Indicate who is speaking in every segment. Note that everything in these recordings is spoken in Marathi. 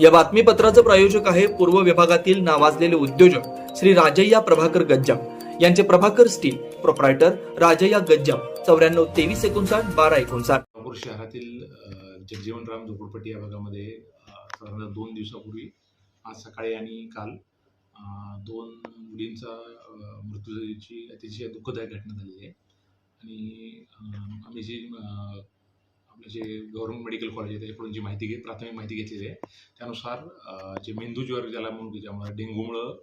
Speaker 1: या बातमीपत्राचं प्रायोजक आहे पूर्व विभागातील नावाजलेले उद्योजक श्री राजय्या प्रभाकर गज्जाम. यांचे प्रभाकर स्टील प्रोप्रायटर राजय्या गज्जाम. चौऱ्याण्णव तेवीस एकोणसाठ बारा एकोणसाठ.
Speaker 2: नागपूर शहरातील जगजीवनराम झोपडपट्टी या भागामध्ये साधारणतः दोन दिवसापूर्वी आज सकाळी आणि काल दोन मुलींचा अ, मृत्यूची अतिशय दुःखदायक घटना झालेली आहे. आणि आम्ही जी जे गव्हर्नमेंट मेडिकल कॉलेज आहे त्याच्याकडून जी माहिती घेत प्राथमिक माहिती घेतलेली आहे त्यानुसार जे मेंदू ज्वर ज्याला म्हणून की ज्यामुळे डेंग्यूमुळं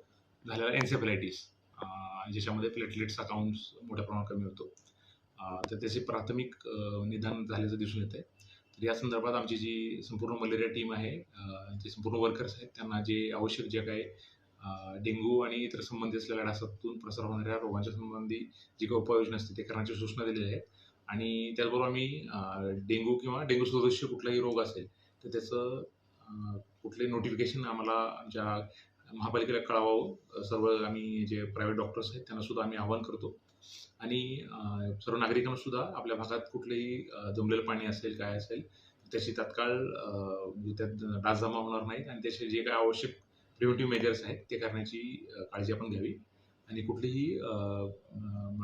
Speaker 2: झालेला एन्सेफलायटिस ज्याच्यामध्ये प्लेटलेट्स अकाउंट्स मोठ्या प्रमाणात कमी होतो. तर त्याचे प्राथमिक निदान झाल्याचं दिसून येत आहे तर या संदर्भात आमची जी संपूर्ण मलेरिया टीम आहे जे संपूर्ण वर्कर्स आहेत त्यांना जे आवश्यक जे काही डेंगू डेंग्यू आणि इतर संबंधित असलेल्या डासातून प्रसार होणाऱ्या रोगांच्या संबंधी जी काही उपाययोजना असते ते करण्याची सूचना दिलेली आहे. आणि त्याचबरोबर आम्ही डेंगू डेंग्यू किंवा डेंग्यू सदृश्य कुठलाही रोग असेल तर त्याचं कुठले नोटिफिकेशन आम्हाला आमच्या महापालिकेला कळावावं सर्व आम्ही जे प्रायव्हेट डॉक्टर्स आहेत त्यांना सुद्धा आम्ही आवाहन करतो. आणि सर्व नागरिकांना सुद्धा आपल्या भागात कुठलंही जमलेलं पाणी असेल काय असेल त्याची तात्काळ म्हणजे त्यात डास जमा होणार नाहीत आणि त्याचे जे काय आवश्यक प्रिव्हेंटिव्ह मेजर्स आहेत ते करण्याची काळजी आपण घ्यावी. आणि कुठलीही